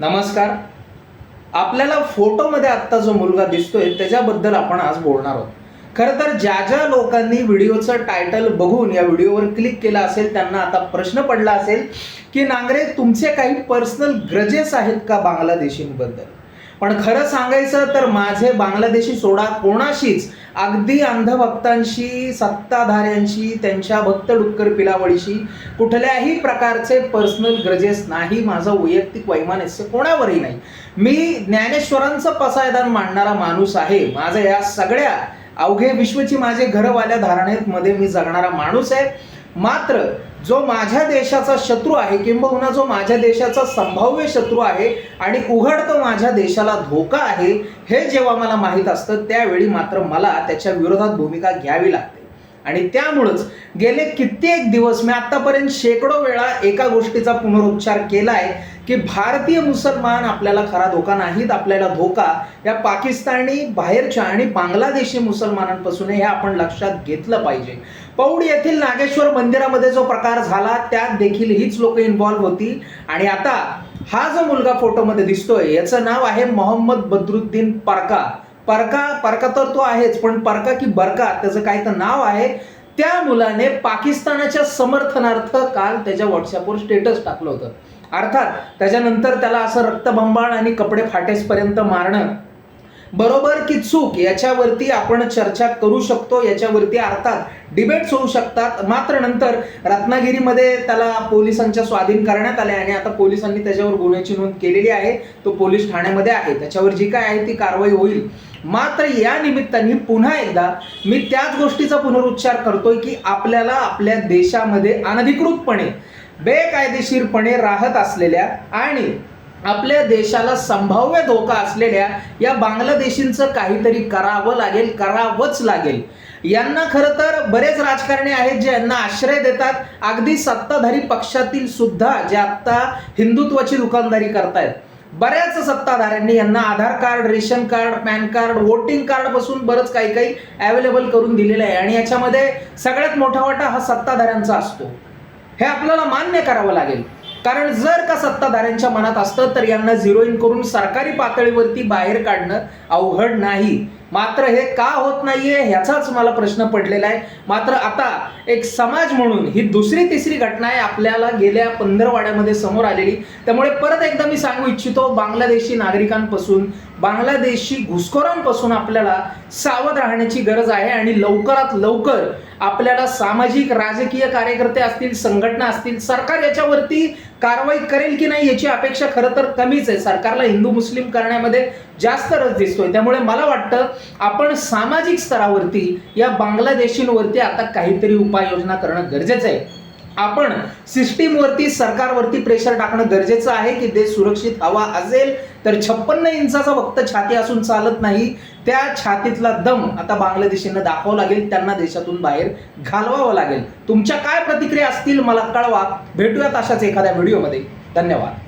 नमस्कार. आपल्याला फोटोमध्ये आत्ता जो मुलगा दिसतोय त्याच्याबद्दल आपण आज बोलणार आहोत. खरं तर ज्या ज्या लोकांनी व्हिडिओचं टायटल बघून या व्हिडिओवर क्लिक केलं असेल त्यांना आता प्रश्न पडला असेल की नांगरे तुमचे काही पर्सनल ग्रजेस आहेत का बांगलादेशींबद्दल? पण खरं सांगायचं तर माझे बांगलादेशी सोडा कोणाशीच अगदी अंधभक्तांशी सत्ताधाऱ्यांशी त्यांच्या भक्त डुक्कर पिलावळीशी कुठल्याही प्रकारचे पर्सनल ग्रजेस नाही माझं वैयक्तिक वैमानस्य कोणावरही नाही. मी ज्ञानेश्वरांचं पसायदान मांडणारा माणूस आहे. माझं या सगळ्या अवघे विश्वची माझे घरवाल्या धारणेत मध्ये मी जगणारा माणूस आहे. मात्र जो माझ्या देशाचा शत्रू आहे किंबहुना जो माझ्या देशाचा संभाव्य शत्रू आहे आणि उघड तो माझ्या देशाला धोका आहे हे जेव्हा मला माहीत असतं त्यावेळी मात्र मला त्याच्या विरोधात भूमिका घ्यावी लागते. आणि त्यामुळंच गेले कित्येक दिवस मी आतापर्यंत शेकडो वेळा एका गोष्टीचा पुनरुच्चार केलाय की भारतीय मुसलमान आपल्याला खरा धोका नाहीत आपल्याला धोका. या पाकिस्तानी बाहेरच्या आणि बांगलादेशी मुसलमानांपासून हे आपण लक्षात घेतलं पाहिजे. पौड येथील नागेश्वर मंदिरामध्ये जो प्रकार झाला त्यात देखील हीच लोक इन्व्हॉल्व्ह होती. आणि आता हा जो मुलगा फोटोमध्ये दिसतोय याचं नाव आहे मोहम्मद बद्रुद्दीन परका. परका परका तर तो आहेच पण परका की बरका त्याचं काही तर नाव आहे. त्या मुलाने पाकिस्तानाच्या समर्थनार्थ काल त्याच्या व्हॉट्सअपवर स्टेटस टाकलं होतं. अर्थात त्याच्यानंतर त्याला असं रक्तबंबाळ आणि कपडे फाटेसपर्यंत मारणं. बरोबर की चूक याच्यावरती आपण चर्चा करू शकतो याच्यावरती अर्थात डिबेट्स होऊ शकतात. मात्र नंतर रत्नागिरीमध्ये त्याला पोलिसांच्या स्वाधीन करण्यात आले आणि आता पोलिसांनी त्याच्यावर गुन्ह्याची नोंद केलेली आहे. तो पोलीस ठाण्यामध्ये आहे. त्याच्यावर जी काय आहे ती कारवाई होईल. मात्र या निमित्ताने पुन्हा एकदा मी त्याच गोष्टीचा पुनरुच्चार करतोय की आपल्याला आपल्या देशामध्ये अनधिकृतपणे बेकायदेशीरपणे राहत असलेल्या आणि आपल्या देशाला संभाव्य धोका असलेल्या या बांगलादेशींचं काहीतरी करावं लागेल करावंच लागेल. यांना खरं तर बरेच राजकारणी आहेत जे यांना आश्रय देतात. अगदी सत्ताधारी पक्षातील सुद्धा जे आत्ता हिंदुत्वाची दुकानदारी करतायत. बऱ्याच सत्ताधाऱ्यांनी यांना Aadhaar card ration card PAN card voting कार्डपासून बरंच काही काही अवेलेबल करून दिलेलं आहे. आणि याच्यामध्ये सगळ्यात मोठा वाटा हा सत्ताधाऱ्यांचा असतो. हे आपल्याला मान्य करावं लागेल. कारण जर का सत्ताधाऱ्यांच्या मनात असतं तर यांना झिरोईन करून सरकारी पातळीवरती बाहेर काढणं अवघड नाही. मात्र हे का होत नाहीये ह्याचाच मला प्रश्न पडलेला आहे. मात्र आता एक समाज म्हणून ही दुसरी तिसरी घटना आहे आपल्याला गेल्या पंधरवाड्यामध्ये समोर आलेली. त्यामुळे परत एकदा मी सांगू इच्छितो बांगलादेशी नागरिकांपासून बांगलादेशी घुसखोरांपासून आपल्याला सावध राहण्याची गरज आहे आणि लवकरात लवकर आपल्याला सामाजिक राजकीय कार्यकर्ते असतील संघटना असतील सरकार याच्यावरती कारवाई करेल की नाही याची अपेक्षा खरं तर कमीच आहे. सरकारला हिंदू मुस्लिम करण्यामध्ये जास्त रस दिसतोय. त्यामुळे मला वाटतं आपण सामाजिक स्तरावरती या बांगलादेशींवरती आता काहीतरी उपाययोजना करणं गरजेचं आहे. आपण सिस्टीमवरती सरकारवरती प्रेशर टाकणं गरजेचं आहे की देश सुरक्षित हवा असेल तर छप्पन्न इंचाचा फक्त छाती असून चालत नाही. त्या छातीतला दम आता बांगलादेशींना दाखवावं लागेल त्यांना देशातून बाहेर घालवावं लागेल. तुमच्या काय प्रतिक्रिया असतील मला कळवा. भेटूयात अशाच एखाद्या व्हिडिओमध्ये. धन्यवाद.